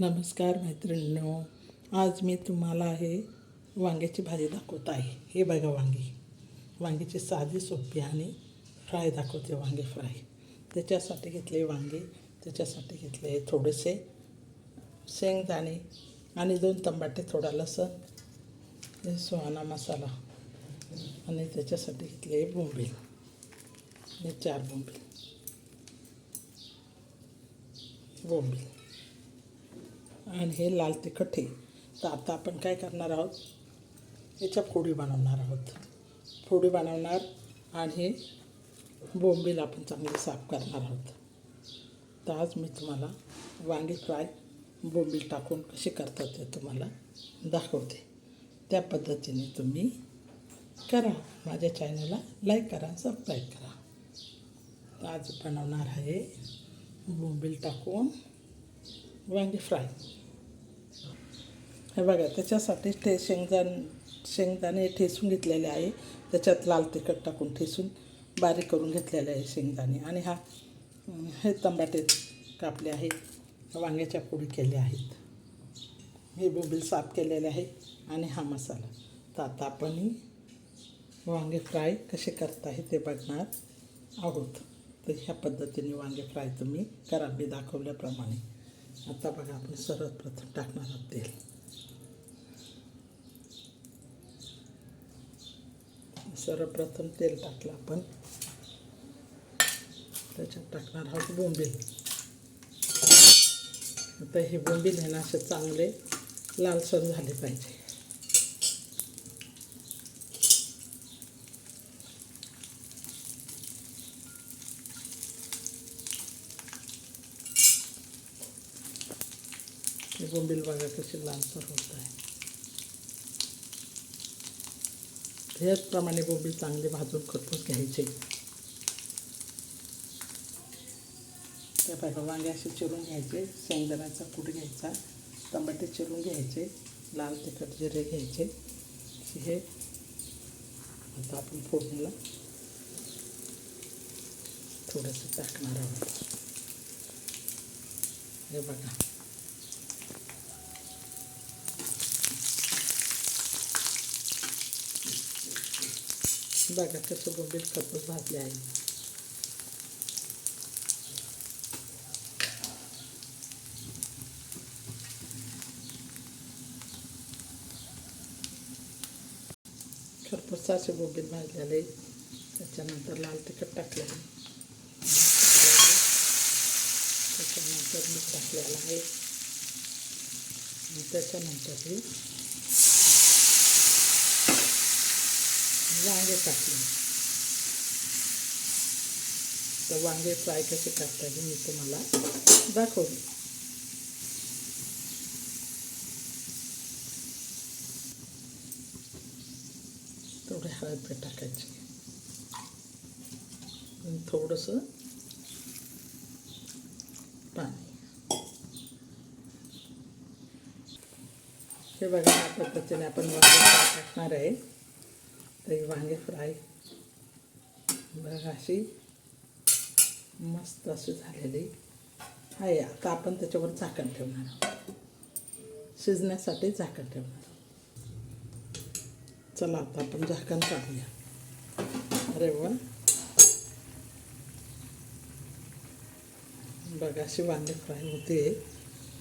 नमस्कार मैत्रिणींनो आज मी तुम्हाला हे वांग्याची भाजी दाखवत आहे. हे बघा वांगी. वांगीची साधी सोपी आणि फ्राय दाखवते वांगे फ्राय. त्याच्यासाठी घेतले वांगे त्याच्यासाठी घेतले थोडेसे शेंगदाणे आणि दोन तंबाटे थोडा लसण हे सुहाना मसाला आणि त्याच्यासाठी घेतले बोंबील. हे चार बोंबील. बोंबील. आणि हे लाल तिखट तर आता आपण काय करणार आहोत? याच्या फोडी बनवणार आहोत. फोडी बनवणार आणि हे बोंबील आपण चांगली साफ करणार आहोत. तर आज मी तुम्हाला वांगी फ्राय बोंबील टाकून कशी करतात ते तुम्हाला दाखवते. त्या पद्धतीने तुम्ही करा. माझ्या चॅनलला लाईक करा सबस्क्राईब करा. आज बनवणार आहे बोंबील टाकून वांगी फ्राय. हे बघा त्याच्यासाठी ते शेंगदाण शेंगदाणे ठेसून घेतलेले आहे. त्याच्यात लाल तिखट टाकून ठेसून बारीक करून घेतलेले आहे शेंगदाणे. आणि हा हे तंबाटे कापले आहेत. वांग्याच्या पोळी केल्या आहेत. हे बोबील साफ केलेले आहे. आणि हा मसाला. तर आता आपण वांगे फ्राय कसे करता हे ते बघणार आहोत. तर ह्या पद्धतीने वांगे फ्राय तुम्ही करा. मी दाखवल्याप्रमाणे. आता बघा आपण सर्वप्रथम टाकणार आहोत तेल. सर्वप्रथम तेल टाकलं आपण. त्याच्यात टाकणार आहोत बोंबील. आता हे बोंबील आहे ना असे चांगले लालसर झाले पाहिजे. हे बोंबील बघा कसे लालसर होत आहे. ह्याचप्रमाणे कोबी चांगले भाजून खरपूस घ्यायचे. त्या बघा वांगे असे चिरून घ्यायचे शेंगदाण्याचा कूट घ्यायचा टमाटे चिरून घ्यायचे लाल तिखट जिरे घ्यायचे. हे आता आपण फोडणीला थोडंसं टाकणार आहोत. हे बघा. बघा कसं बोंबील खरपूस भाजले आहे. खरपूस असे बोंबील भाजलेले त्याच्यानंतर लाल तिखट टाकलेलं आहे. त्याच्यानंतर मीठ टाकलेलं आहे. आणि त्याच्यानंतर हे वांगे टाकले. तर वांगे फ्राय कसे टाकता हे मी तुम्हाला दाखवले थोडे हळद टाकायचे. थोडंसं पाणी. हे बघा पद्धतीने आपण वांगे टाकणार आहे. तर वांगे फ्राय. बघा अशी मस्त अशी झालेली. आहे आता आपण त्याच्यावर झाकण ठेवणार आहोत. शिजण्यासाठी झाकण ठेवणार आहोत. चला आता आपण झाकण काढूया. अरे वा. बघा अशी वांगे फ्राय होते.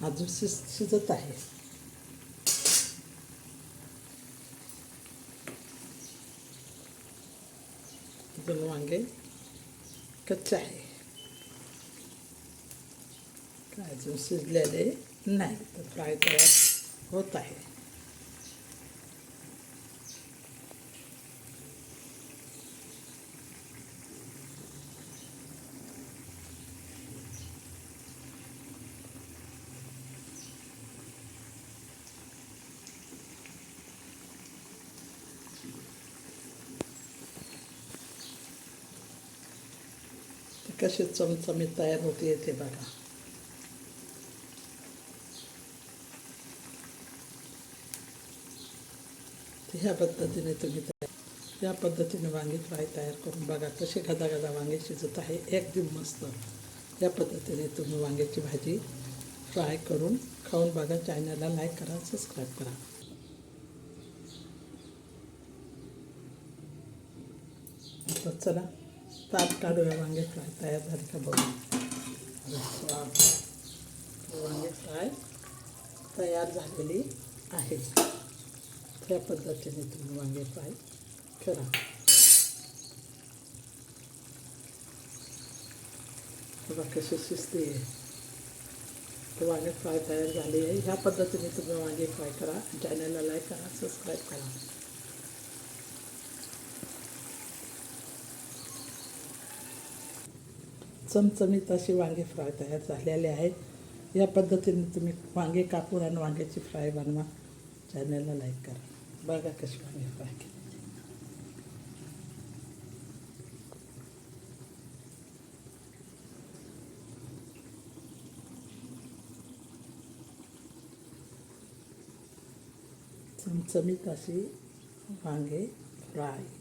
अजून शिज शिजत आहे. दोन वांगे कच्चे आहे काय अजून शिजलेले नाही तर फ्राय तयार होत आहे कसे चमचमीत तयार होते ते बघा. ह्या पद्धतीने तुम्ही तयार या पद्धतीने वांगी फ्राय तयार करून बघा कसे गदा गदा वांगे शिजत आहे. एकदम मस्त. या पद्धतीने तुम्ही वांग्याची भाजी फ्राय करून खाऊन बघा. चॅनलला लाईक करा सबस्क्राईब करा. आता चला. ताप काढूया वांगे फ्राय. तयार झाले का बघू. वांगे फ्राय तयार झालेली आहे त्या पद्धतीने तुम्ही वांगे फ्राय करा. बघा कशी शिजते वांगे फ्राय तयार झाली आहे. ह्या पद्धतीने तुम्ही वांगे फ्राय करा. चॅनलला लाईक करा सबस्क्राईब करा. चमचमीत अशी वांगे फ्राय तयार झालेले आहेत. या पद्धतीने तुम्ही वांगे कापून आणि वांग्याची फ्राय बनवा. चॅनलला लाईक करा. बघा कशी वांगे फ्राय केली. चमचमीत अशी वांगे फ्राय.